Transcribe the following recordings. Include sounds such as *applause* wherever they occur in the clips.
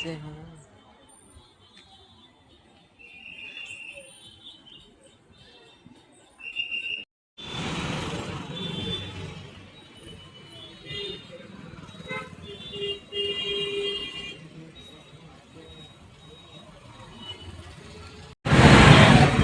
से हूँ।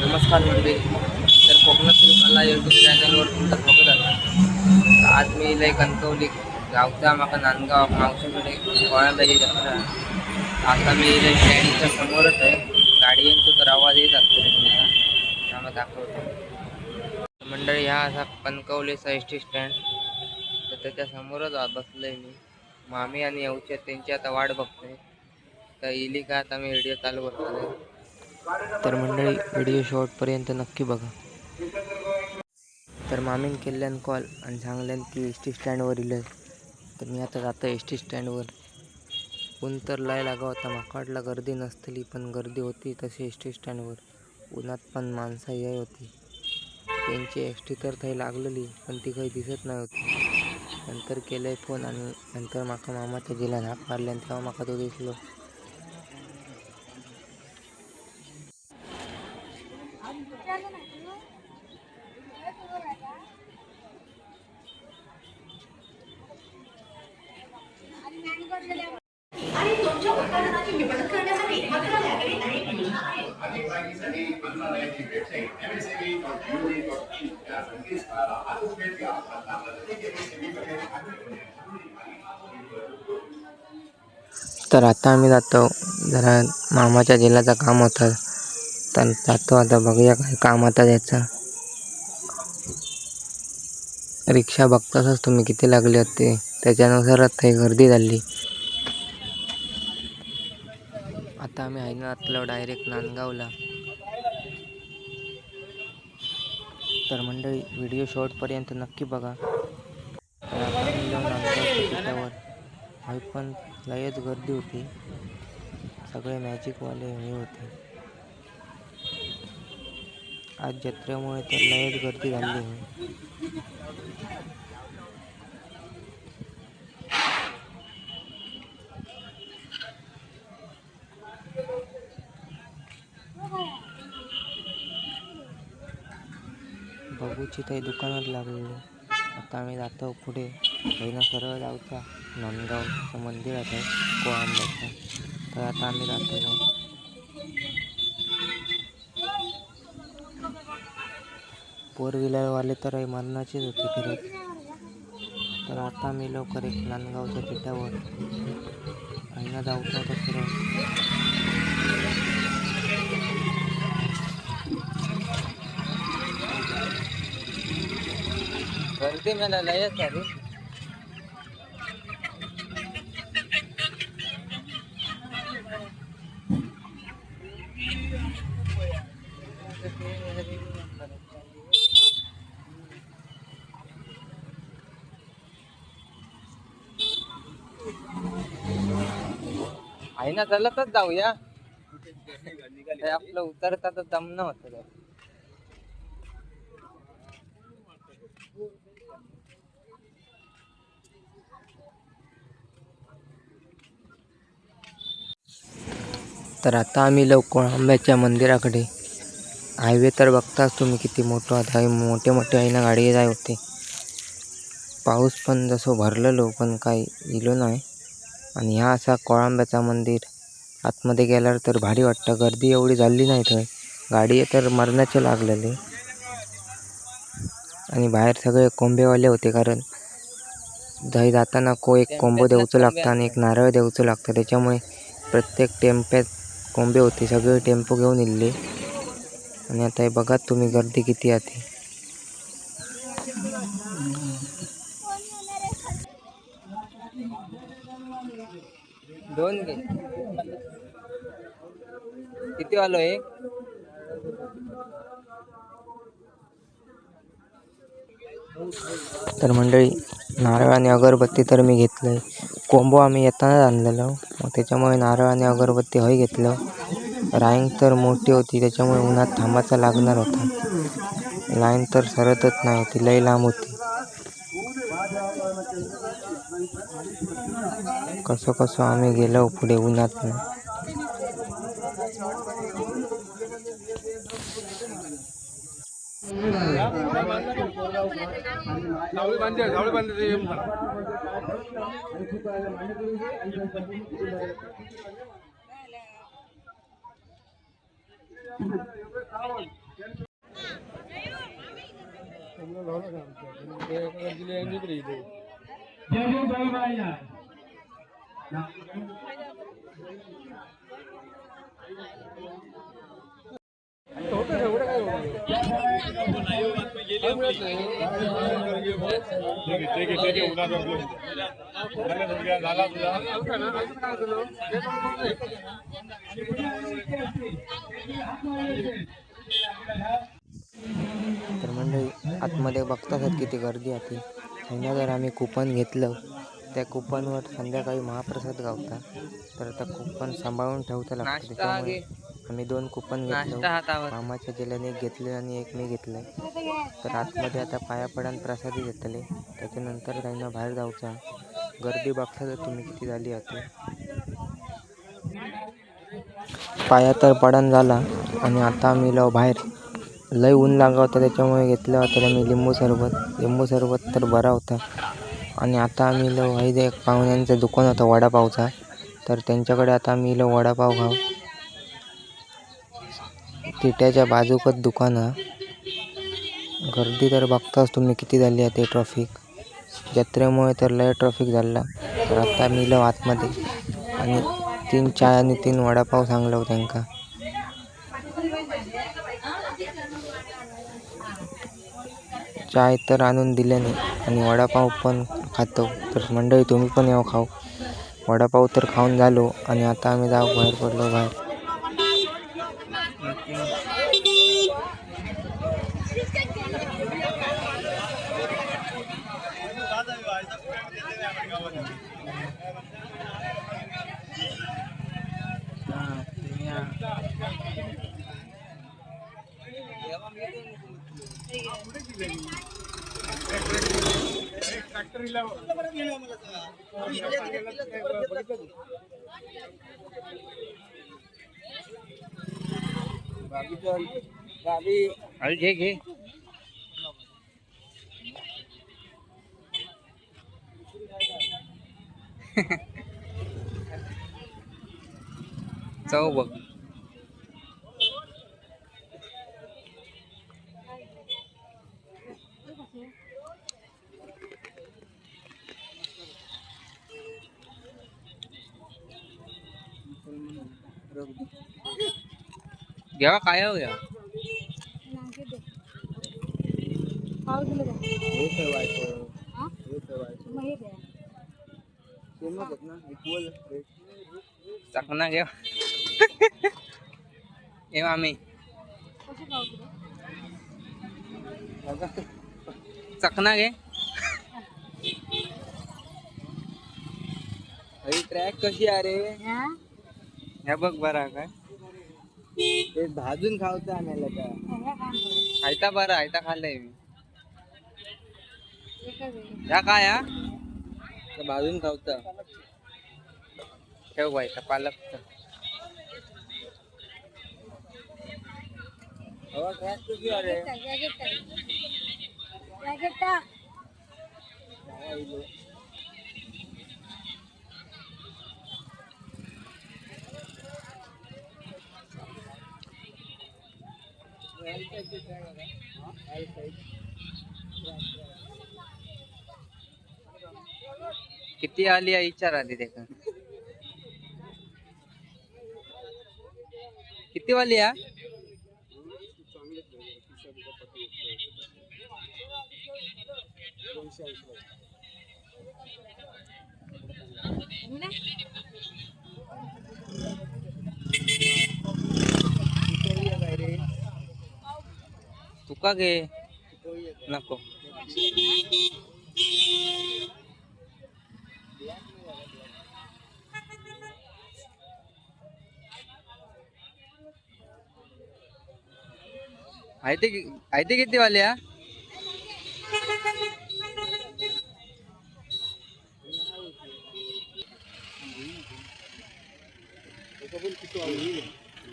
नमस्कार मंडळी तर कोकणातील कला यूट्यूब चॅनलवर तुमचं स्वागत आहे. आज मी इलय कणकवली गावचा जत्रा आता मी इलय स्टँडच्या समोरच आहे गाडी येऊन तर आवाज येत असतो तुमचा त्यामुळे दाखवतो. मंडळी ह्या असा कणकवलीचा एस टी स्टँड. तर त्याच्या समोरच बसलो बसलोय मी. मामी आणि येऊच्या त्यांची आता वाट बघतोय. तर इली का आता मी व्हिडिओ चालू करतो तर मंडळी व्हिडिओ शॉर्टपर्यंत नक्की बघा. तर मामीन केल्यान कॉल आणि सांगल्यान की एस टी स्टँडवर इलं तर मी आता जातो एस टी स्टँडवर. ऊन तर लय लागा होता माका गर्दी नसतली पण गर्दी होती तशी एस टी स्टँडवर. उन्हात पण माणसं ये होती. त्यांची एस टी तर थंय लागलेली पण ती काही दिसत नाही होती नंतर केलंय फोन आणि नंतर माका मामाच्या जिल्ह्यात हाक मारल्यान तेव्हा माका तो दिसलो. तर आता आम्ही जातो. जरा मामाच्या जिल्ह्याचं काम होतं. तर जातो आता बघूया काय काम आता त्याचं. रिक्षा बघतासच तुम्ही किती लागली होते. त्याच्यानुसारच ते गर्दी झाली. आता आम्ही आहे आतलो डायरेक्ट नांदगावला. तर मंडळी व्हिडिओ शॉर्टपर्यंत नक्की बघा. तर हवी पण लयच गर्दी होती. सगळे मॅजिकवाले हे होते. आज जत्रेमुळे तर लयच गर्दी झाली आहे. बघूची काही दुकानात लागलेली. आता आम्ही जातो पुढे. बहिणं सरळ जाऊचा. नांदगावचं मंदिर आहे कोळंब्याचं तर आता आम्ही जातो फोर व्हीलरवाले तर मरणाचीच होती फिरत तर आता मी लवकर एक नांदगावच्या तिट्यावर आईना जाऊचा तर फिरत गर्दी मला लयच झाली आहे ना चलतच जाऊया. आपलं उतरता तर दमनं होतं. तर आता आम्ही लवकर आंब्याच्या मंदिराकडे. हायवे तर बघताच तुम्ही किती मोठं आता मोठे मोठे आहे ना गाडी जाय होते. पाऊस पण जसं भरलेलो पण काही इलो नाही. आणि ह्या असा कोळांब्याचा मंदिर. आतमध्ये गेल्यावर तर भारी वाटतं. गर्दी एवढी झाली नाही तर. गाडी तर मरण्याचे लागलेले. आणि बाहेर सगळे कोंबेवाले होते कारण जाई जाताना को एक कोंबो द्यावचं लागतं आणि एक नारळ द्यावचं लागतं. त्याच्यामुळे प्रत्येक टेम्प्यात कोंबे होते सगळे टेम्पो घेऊन इल्ले. आणि आता हे बघा तुम्ही गर्दी किती आहे. ती दोन किती आलो एक तर मंडळी नारळ आणि अगरबत्ती तर मी घेतलं आहे कोंबो आम्ही येतानाच आणलेलो. मग त्याच्यामुळे नारळ आणि अगरबत्ती हय घेतलं. राईंग तर मोठी होती त्याच्यामुळे उन्हात थांबायचा लागणार होता. लाईन तर सरतच नाही होती लई लांब होती. कसं कसं आम्ही गेलो पुढे उन्हात അവള് പഞ്ച് അവള് പഞ്ച് ചെയ്യും ജയ ജയ ജയ तर मंडळी आतमध्ये बघताच किती गर्दी होती त्यांना जर आम्ही कुपन घेतलं त्या कुपनवर संध्याकाळी महाप्रसाद गावता. तर आता कुपन सांभाळून ठेवता लागतं. त्याच्यामुळे आम्ही दोन कुपन घेतलं. मामाच्या जिल्ह्याने एक घेतले आणि एक मी घेतलं तर आतमध्ये आता पाया पडान प्रसादी घेतले त्याच्यानंतर त्यांना बाहेर जाऊचा. गर्दी बघता तर तुम्ही किती झाली होती पाया तर पडण झाला. आणि आता आम्ही लो बाहेर. लय ऊन लागला होता त्याच्यामुळे घेतलं होतं आम्ही लिंबू सरबत. लिंबू सरबत तर बरा होता. आणि आता आम्ही लो इथे एक पाहुण्यांचं दुकान होतं वडापावचा. तर त्यांच्याकडे आता आम्ही लो वडापाव खाऊ. किट्याच्या बाजूकच दुकान. आहे गर्दी तर बघताच तुम्ही किती झाली आहे ते ट्रॉफिक जत्रेमुळे तर लय ट्रॉफिक झाला. तर आता मी आतमध्ये. आणि तीन चाय आणि तीन वडापाव सांगलो त्यांका. चाय तर आणून दिले नाही. आणि वडापाव पण खातो. तर मंडळी तुम्ही पण यावं खाऊ. वडापाव तर खाऊन झालो. आणि आता आम्ही जाऊ बाहेर पडलो बाहेर. अरे घे घे. *laughs* चव बघ. घ्यावा काय हो घ्या. चकना घ्या. *laughs* ए मामी. चकना घे. अरे ट्रॅक कशी आहे रे? ह्या बघ बरा काय ते भाजून खावचं आणायला का? आयता बरा आयता खाल्लंय मी. ह्या काय हा? भाजून खावचं ठेव बाई पालक. हवा कशी आहे किती आली आहे? विचार आधी ते किती वाली या pagi. Nako. आयते आयते किती वाले या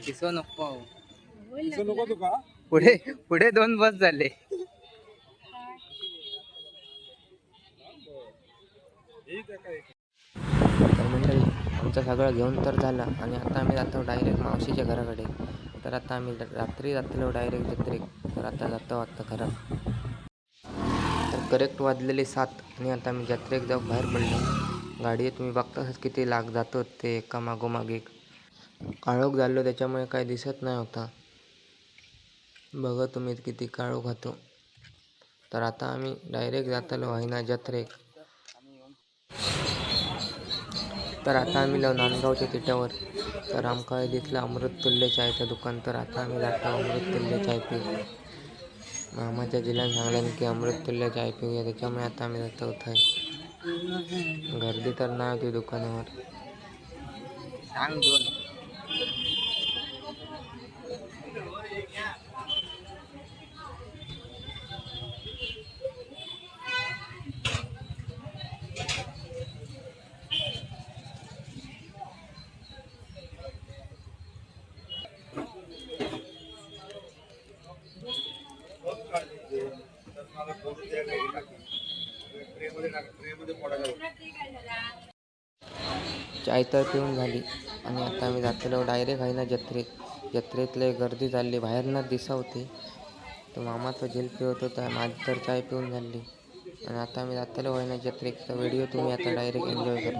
किसो नको किसो नको तुका पुढे पुढे दोन बस झाले. तर मंडळी आमचं सगळं घेऊन तर झालं आणि आता आम्ही जातो डायरेक्ट मावशीच्या घराकडे. तर आता आम्ही रात्री जातलो डायरेक्ट जत्रेक. तर आता जातो वाटतं घरा तर करेक्ट वाजलेले सात आणि आता आम्ही जत्रेक जाऊ बाहेर पडलो. गाडी तुम्ही बघताच किती लाग जातो ते एका मागोमाग एक. काळोख झालो त्याच्यामुळे काय दिसत नाही होता. बघा तुम्ही किती काळो खातो तर आता आम्ही डायरेक्ट जातलो वाहिना जत्रेक. तर आता आम्ही लाव नांदगावच्या तिट्यावर तर आमका हे दिसलं अमृत तुल्य चायचं दुकान. तर आता आम्ही जातो अमृत तुल्य चाय पिऊ मामाच्या जिल्ह्यात सांगल्यान की अमृत तुल्य चाय पिऊया. त्याच्यामुळे आता आम्ही जातो थंय गर्दी तर नाही होती दुकानावर. सांग दोन. आयतर पिऊन झाली. आणि आता आम्ही जातलो डायरेक्ट आहे ना जत्रेत. जत्रेतले गर्दी झाली बाहेरनं दिसा होती. तर मामाचं झेल पिवत होता. माझी तर चाय पिऊन झाली. आणि आता आम्ही जातलो आहे ना जत्रेत. तर व्हिडिओ तुम्ही आता डायरेक्ट एन्जॉय करा.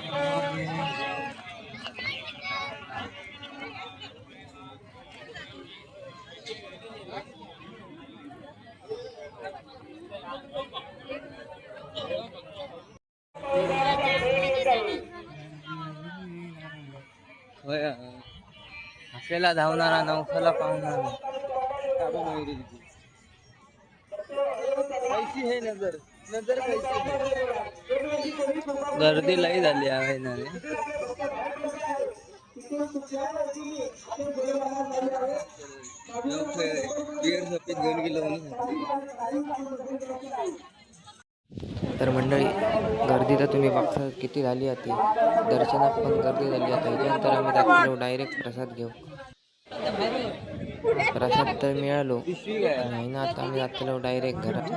आपल्याला धावणारा नवसाला पावणारा नजर नजर गर्दी लई झाली आहे ना रे बिअर सफेद घेऊन गेलो तर मंडळी गर्दी तर तुम्ही बघता किती झाली आहे ती दर्शनात पण गर्दी झाली आता. त्याच्यानंतर आम्ही दाखवलो डायरेक्ट प्रसाद घेऊ प्रसाद तर मिळालो. नाही ना आता आम्ही जातलो डायरेक्ट घरात.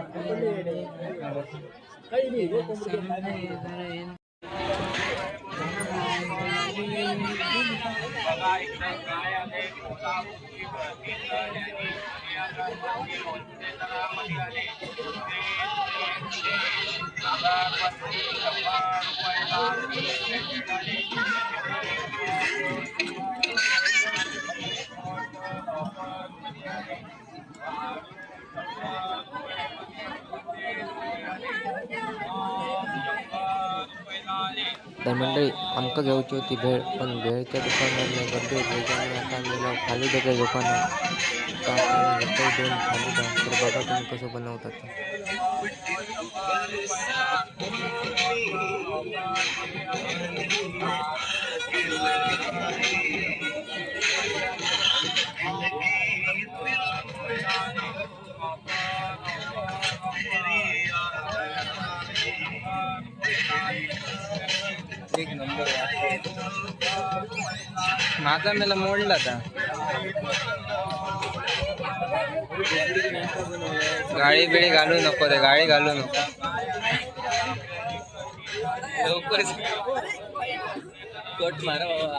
तर मंडळी आमका घ्यायची होती भेळ पण भेळच्या दुकानावर नाही गर्दी होती त्याच्यामुळे आता आम्ही जाऊ फालुद्याच्या दुकानात तर आता आम्ही घेतो दोन फालुदा तर बघा तुम्ही कसं बनवतात ते. एक नंबर आहे माझा मला मोडला आता गाळी बिळी घालू नको रे गाळी घालू नको. लवकर कट मारा बाबा.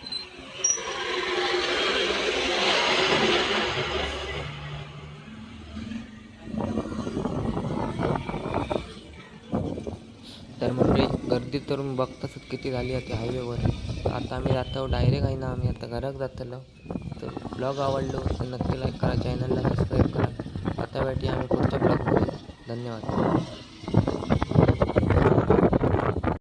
गर्दी तर बघताच किती झाली आहे हायवेवर आता आम्ही जातो डायरेक्ट आहे ना आम्ही. आता घरात जातलो तर ब्लॉग आवडलो तर नक्की लाईक करा चॅनलला सबस्क्राईब करा. आता भेटी आम्ही पुढच्या ब्लॉग धन्यवाद.